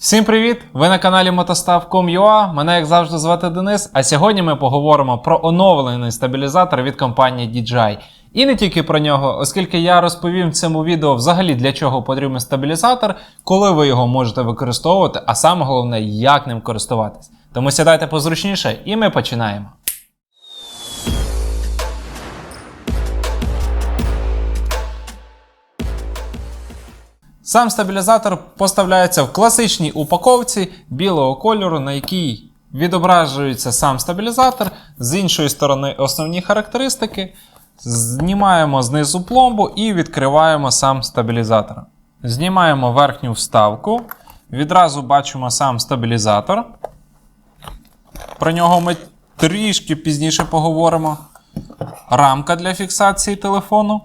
Всім привіт! Ви на каналі Motostav.com.ua. Мене, як завжди, звати Денис. А сьогодні ми поговоримо про оновлений стабілізатор від компанії DJI. І не тільки про нього, оскільки я розповім в цьому відео взагалі для чого потрібен стабілізатор, коли ви його можете використовувати, а саме головне, як ним користуватись. Тому сідайте позручніше, і ми починаємо. Сам стабілізатор поставляється в класичній упаковці білого кольору, на якій відображується сам стабілізатор, з іншої сторони основні характеристики. Знімаємо знизу пломбу і відкриваємо сам стабілізатор. Знімаємо верхню вставку. Відразу бачимо сам стабілізатор. Про нього ми трішки пізніше поговоримо. Рамка для фіксації телефону.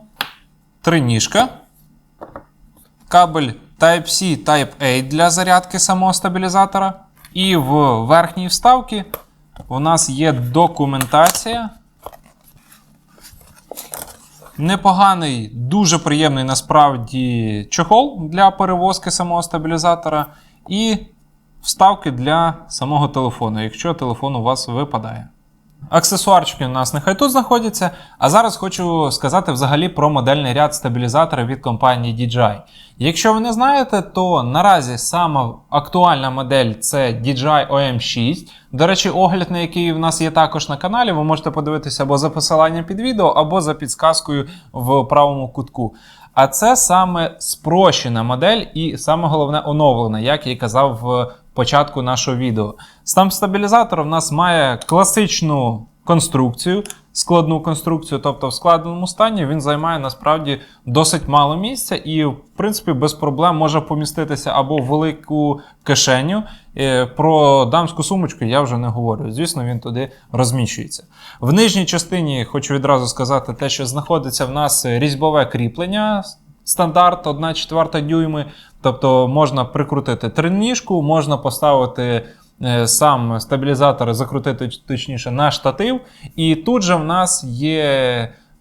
Триніжка кабель Type-C Type-A для зарядки самого стабілізатора. І в верхній вставці у нас є документація. Непоганий, дуже приємний насправді чохол для перевозки самого стабілізатора. І вставки для самого телефону, якщо телефон у вас випадає. Аксесуарчики у нас нехай тут знаходяться. А зараз хочу сказати взагалі про модельний ряд стабілізатора від компанії DJI. Якщо ви не знаєте, то наразі сама актуальна модель це DJI OM6. До речі, огляд, на який в нас є також на каналі, ви можете подивитися або за посиланням під відео, або за підсказкою в правому кутку. А це саме спрощена модель і саме головне оновлена, як я і казав в початку нашого відео. Сам стабілізатор в нас має класичну конструкцію, складну конструкцію, тобто в складеному стані він займає насправді досить мало місця і, в принципі, без проблем може поміститися або в велику кишеню. Е, Про дамську сумочку я вже не говорю. Звісно, він туди розміщується. В нижній частині хочу відразу сказати те, що знаходиться в нас різьбове кріплення. Стандарт 1,4 дюйми, тобто можна прикрутити тринніжку, можна поставити е, сам стабілізатор, закрутити точніше на штатив. І тут же в нас є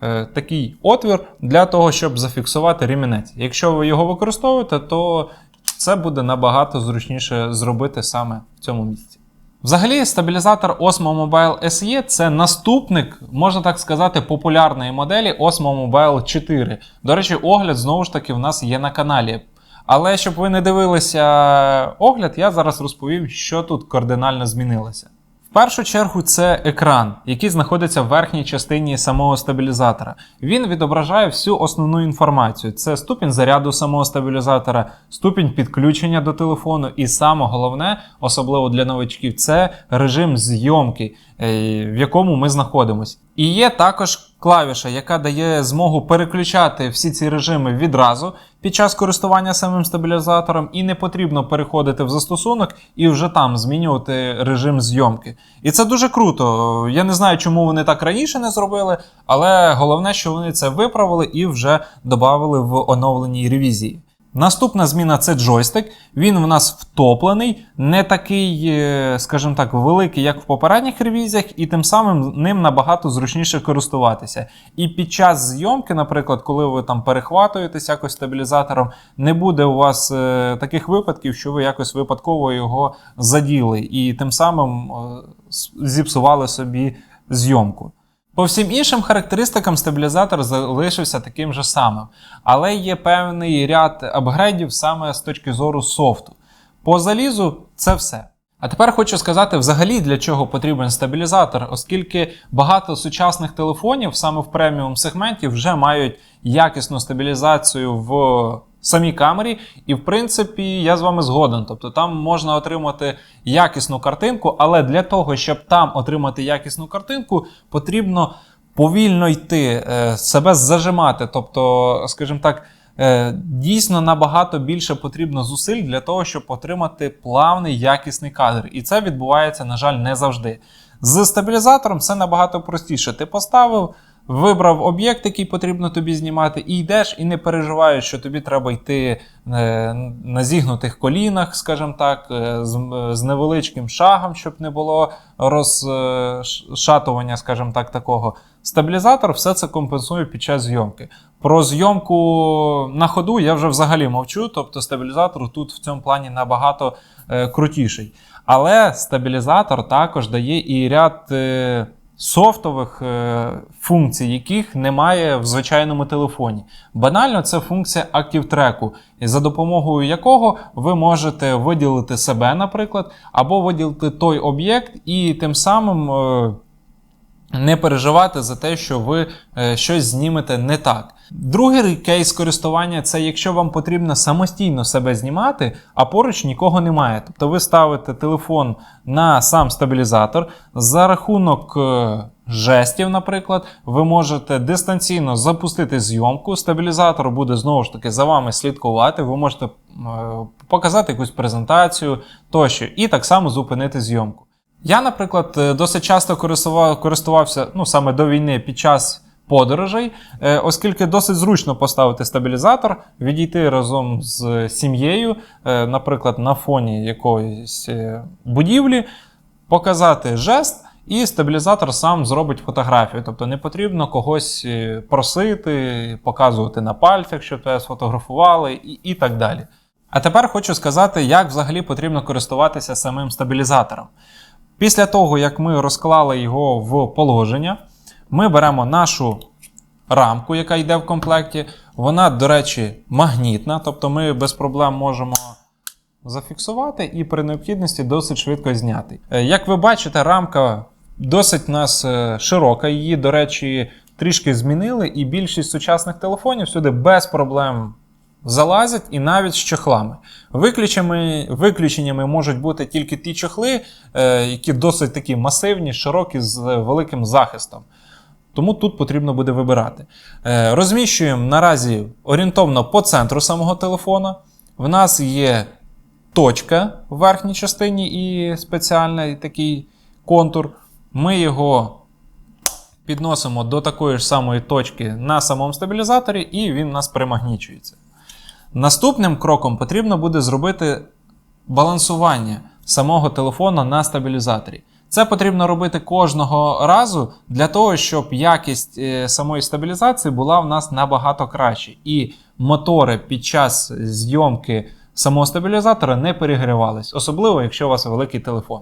е, такий отвір для того, щоб зафіксувати ремінець. Якщо ви його використовуєте, то це буде набагато зручніше зробити саме в цьому місці. Взагалі, стабілізатор Osmo Mobile SE це наступник, можна так сказати, популярної моделі Osmo Mobile 4. До речі, огляд знову ж таки в нас є на каналі. Але щоб ви не дивилися огляд, я зараз розповім, що тут кардинально змінилося. Першу чергу це екран, який знаходиться в верхній частині самого стабілізатора. Він відображає всю основну інформацію: це ступінь заряду самого стабілізатора, ступінь підключення до телефону, і саме головне, особливо для новачків, це режим зйомки, е, в якому ми знаходимося. І є також клавіша, яка дає змогу переключати всі ці режими відразу під час користування самим стабілізатором, і не потрібно переходити в застосунок і вже там змінювати режим зйомки. І це дуже круто. Я не знаю, чому вони так раніше не зробили, але головне, що вони це виправили і вже додали в оновленій ревізії. Наступна зміна це джойстик. Він в нас втоплений, не такий, е, скажімо так, великий, як в попередніх ревізіях, і тим самим ним набагато зручніше користуватися. І під час зйомки, наприклад, коли ви там перехватуєтесь якось стабілізатором, не буде у вас е, таких випадків, що ви якось випадково його заділи, і тим самим е, зіпсували собі зйомку. По всім іншим характеристикам стабілізатор залишився таким же самим, але є певний ряд апгрейдів саме з точки зору софту. По залізу це все. А тепер хочу сказати взагалі для чого потрібен стабілізатор, оскільки багато сучасних телефонів саме в преміум сегменті вже мають якісну стабілізацію в самій камері, і в принципі я з вами згоден. Тобто там можна отримати якісну картинку, але для того, щоб там отримати якісну картинку, потрібно повільно йти, е, себе зажимати. Тобто, скажімо так. Е, Дійсно набагато більше потрібно зусиль для того, щоб отримати плавний якісний кадр. І це відбувається, на жаль, не завжди. З стабілізатором все набагато простіше. Ти поставив, вибрав об'єкт, який потрібно тобі знімати, і йдеш, і не переживаєш, що тобі треба йти е, на зігнутих колінах, скажімо так, е, з, невеличким шагом, щоб не було розшатування, скажімо так, такого. Стабілізатор все це компенсує під час зйомки. Про зйомку на ходу я вже взагалі мовчу, тобто стабілізатор тут в цьому плані набагато е, крутіший. Але стабілізатор також дає і ряд е, софтових е, функцій, яких немає в звичайному телефоні. Банально, це функція Active Track, за допомогою якого ви можете виділити себе, наприклад, або виділити той об'єкт, і тим самим. Е, не переживати за те, що ви е, щось знімете не так. Другий кейс користування це якщо вам потрібно самостійно себе знімати, а поруч нікого немає. Тобто ви ставите телефон на сам стабілізатор за рахунок. е, Жестів, наприклад, ви можете дистанційно запустити зйомку. Стабілізатор буде знову ж таки за вами слідкувати. Ви можете е, показати якусь презентацію тощо, і так само зупинити зйомку. Я, наприклад, е, досить часто користувався ну, саме до війни під час подорожей, е, оскільки досить зручно поставити стабілізатор, відійти разом з сім'єю, е, наприклад, на фоні якоїсь будівлі, показати жест. І стабілізатор сам зробить фотографію. Тобто не потрібно когось просити, показувати на пальцях, щоб тебе сфотографували, і, і так далі. А тепер хочу сказати, як взагалі потрібно користуватися самим стабілізатором. Після того, як ми розклали його в положення, ми беремо нашу рамку, яка йде в комплекті. Вона, до речі, магнітна, тобто ми без проблем можемо зафіксувати і при необхідності досить швидко зняти. Е, Як ви бачите, рамка досить нас е, широка. Її, до речі, трішки змінили, і більшість сучасних телефонів сюди без проблем залазять і навіть з чохлами. Виключеннями, виключеннями можуть бути тільки ті чохли, е, які досить такі масивні, широкі з великим захистом. Тому тут потрібно буде вибирати. Е, Розміщуємо наразі орієнтовно по центру самого телефона. В нас є точка в верхній частині і спеціальний такий контур. Ми його підносимо до такої ж самої точки на самому стабілізаторі, і він у нас примагнічується. Наступним кроком потрібно буде зробити балансування самого телефона на стабілізаторі. Це потрібно робити кожного разу для того, щоб якість е, самої стабілізації була в нас набагато краще. І мотори під час зйомки самого стабілізатора не перегрівались, особливо якщо у вас великий телефон.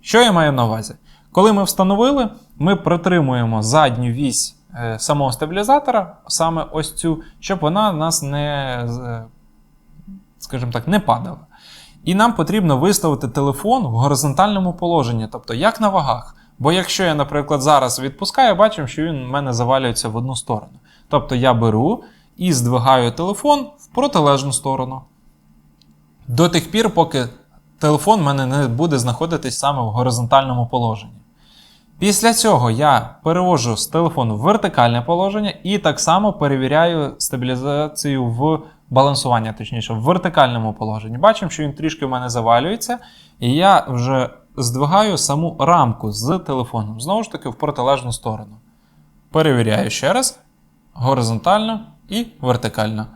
Що я маю на увазі? Коли ми встановили, ми притримуємо задню вісь самого стабілізатора, саме ось цю, щоб вона нас не, скажімо так, не падала. І нам потрібно виставити телефон в горизонтальному положенні, тобто як на вагах. Бо якщо я, наприклад, зараз відпускаю, бачимо, що він в мене завалюється в одну сторону. Тобто я беру і здвигаю телефон в протилежну сторону. До тих пір, поки телефон в мене не буде знаходитись саме в горизонтальному положенні. Після цього я перевожу з телефону в вертикальне положення і так само перевіряю стабілізацію в балансування, точніше, в вертикальному положенні. Бачимо, що він трішки в мене завалюється, і я вже здвигаю саму рамку з телефоном, знову ж таки, в протилежну сторону. Перевіряю ще раз горизонтально і вертикально.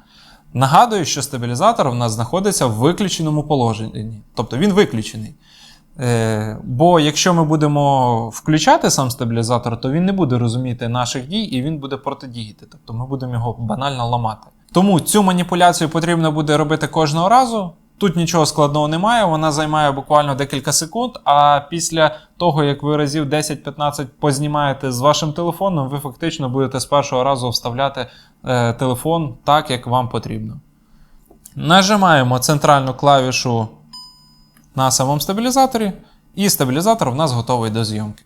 Нагадую, що стабілізатор у нас знаходиться в виключеному положенні, тобто він виключений. Е, бо якщо ми будемо включати сам стабілізатор, то він не буде розуміти наших дій і він буде протидіяти. Тобто ми будемо його банально ламати. Тому цю маніпуляцію потрібно буде робити кожного разу. Тут нічого складного немає, вона займає буквально декілька секунд. А після того, як ви разів 10-15 познімаєте з вашим телефоном, ви фактично будете з першого разу вставляти е, телефон так, як вам потрібно. Нажимаємо центральну клавішу на самому стабілізаторі, і стабілізатор в нас готовий до зйомки.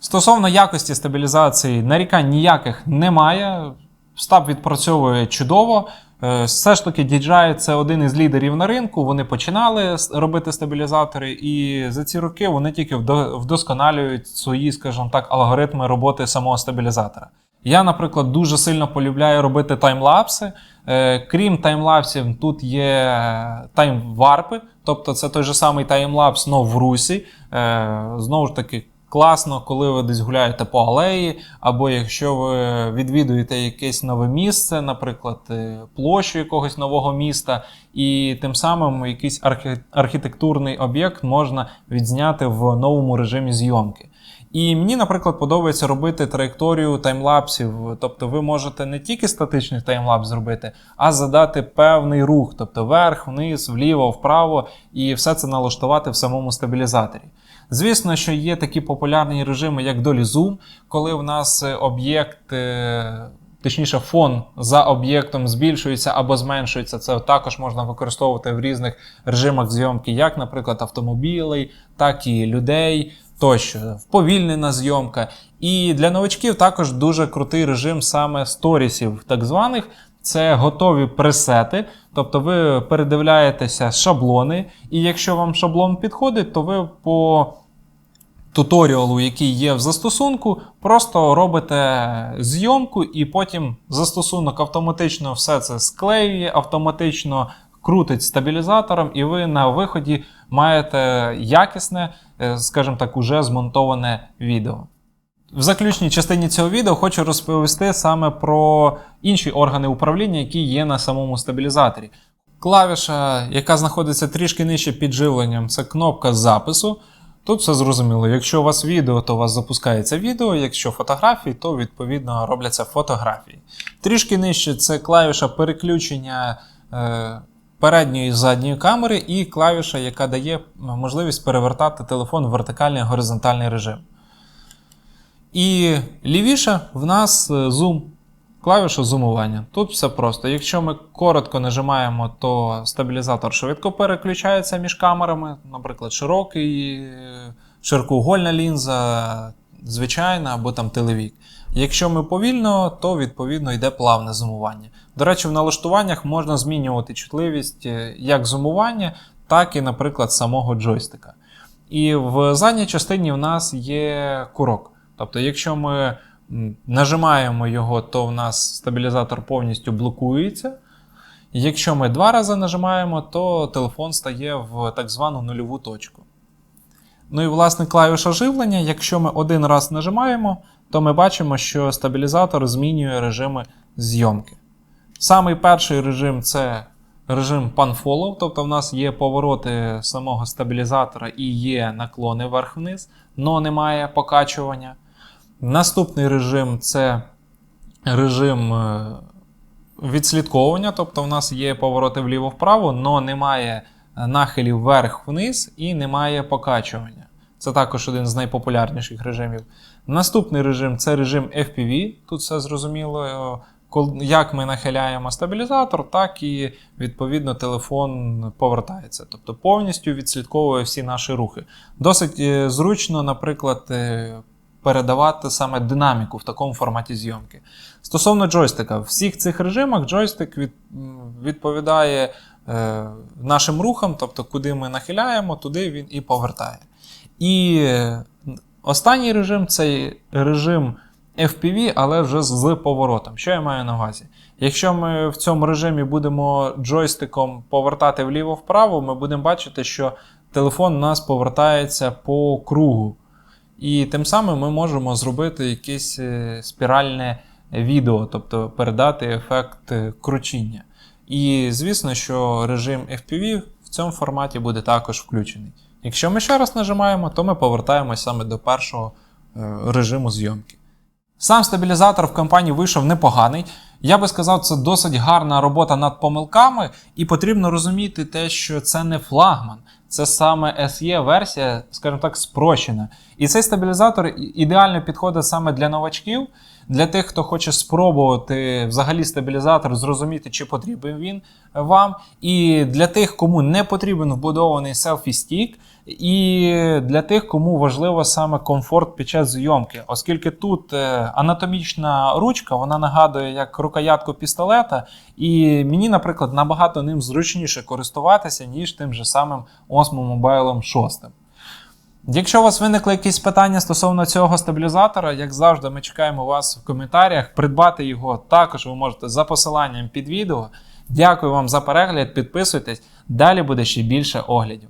Стосовно якості стабілізації, нарікань ніяких немає. Стаб відпрацьовує чудово. Е, Все ж таки, DJI це один із лідерів на ринку. Вони починали робити стабілізатори, і за ці роки вони тільки вдосконалюють свої, скажімо так, алгоритми роботи самого стабілізатора. Я, наприклад, дуже сильно полюбляю робити таймлапси. Е, Крім таймлапсів, тут є таймварпи, тобто це той же самий таймлапс, но в русі. Е, Знову ж таки, класно, коли ви десь гуляєте по алеї, або якщо ви відвідуєте якесь нове місце, наприклад, е, площу якогось нового міста, і тим самим якийсь архі- архітектурний об'єкт можна відзняти в новому режимі зйомки. І мені, наприклад, подобається робити траєкторію таймлапсів. Тобто ви можете не тільки статичний таймлапс зробити, а задати певний рух, тобто вверх, вниз, вліво, вправо, і все це налаштувати в самому стабілізаторі. Звісно, що є такі популярні режими, як Dolly Zoom, коли в нас е, об'єкт, е, точніше, фон за об'єктом збільшується або зменшується. Це також можна використовувати в різних режимах зйомки, як, наприклад, автомобілей, так і людей. Тощо, вповільнена зйомка. І для новачків також дуже крутий режим саме сторісів, так званих. Це готові пресети, тобто ви передивляєтеся шаблони, і якщо вам шаблон підходить, то ви по туторіалу, який є в застосунку, просто робите зйомку, і потім застосунок автоматично все це склеює, автоматично крутить стабілізатором, і ви на виході маєте якісне, скажімо так, уже змонтоване відео. В заключній частині цього відео хочу розповісти саме про інші органи управління, які є на самому стабілізаторі. Клавіша, яка знаходиться трішки нижче під живленням, це кнопка запису. Тут все зрозуміло. Якщо у вас відео, то у вас запускається відео, якщо фотографії, то відповідно робляться фотографії. Трішки нижче це клавіша переключення е, передньої і задньої камери, і клавіша, яка дає можливість перевертати телефон в вертикальний горизонтальний режим. І лівіше в нас е, зум, клавіша зумування. Тут все просто. Якщо ми коротко нажимаємо, то стабілізатор швидко переключається між камерами, наприклад, широкий, е, широкоугольна лінза, звичайна або там телевік. Якщо ми повільно, то відповідно йде плавне зумування. До речі, в налаштуваннях можна змінювати чутливість е, як зумування, так і, наприклад, самого джойстика. І в задній частині в нас є курок. Тобто, якщо ми нажимаємо його, то в нас стабілізатор повністю блокується. Якщо ми два рази нажимаємо, то телефон стає в так звану нульову точку. Ну і власне клавіша живлення. Якщо ми один раз нажимаємо, то ми бачимо, що стабілізатор змінює режими зйомки. Самий перший режим це режим Pan-Follow, тобто в нас є повороти самого стабілізатора і є наклони вверх-вниз, але немає покачування. Наступний режим це режим е, відслідковування, тобто в нас є повороти вліво-вправо, але немає нахилів вверх-вниз і немає покачування. Це також один з найпопулярніших режимів. Наступний режим це режим FPV. Тут все зрозуміло. Як ми нахиляємо стабілізатор, так і відповідно телефон повертається. Тобто повністю відслідковує всі наші рухи. Досить е, зручно, наприклад, е, передавати саме динаміку в такому форматі зйомки. Стосовно джойстика, в всіх цих режимах джойстик відповідає е, нашим рухам, тобто куди ми нахиляємо, туди він і повертає. І останній режим це режим FPV, але вже з поворотом. Що я маю на увазі? Якщо ми в цьому режимі будемо джойстиком повертати вліво-вправо, ми будемо бачити, що телефон у нас повертається по кругу. І тим самим ми можемо зробити якесь е, спіральне відео, тобто передати ефект е, кручіння. І звісно, що режим FPV в цьому форматі буде також включений. Якщо ми ще раз нажимаємо, то ми повертаємось саме до першого е, режиму зйомки. Сам стабілізатор в компанії вийшов непоганий. Я би сказав, це досить гарна робота над помилками, і потрібно розуміти те, що це не флагман, це саме SE версія, скажімо так, спрощена. І цей стабілізатор ідеально підходить саме для новачків, для тих, хто хоче спробувати взагалі стабілізатор, зрозуміти, чи потрібен він вам. І для тих, кому не потрібен вбудований селфі-стік, і для тих, кому важливо саме комфорт під час зйомки, оскільки тут е, анатомічна ручка, вона нагадує як рукоятку пістолета, і мені, наприклад, набагато ним зручніше користуватися, ніж тим же самим Osmo Mobile 6. Якщо у вас виникли якісь питання стосовно цього стабілізатора, як завжди, ми чекаємо вас в коментарях. Придбати його також ви можете за посиланням під відео. Дякую вам за перегляд, підписуйтесь. Далі буде ще більше оглядів.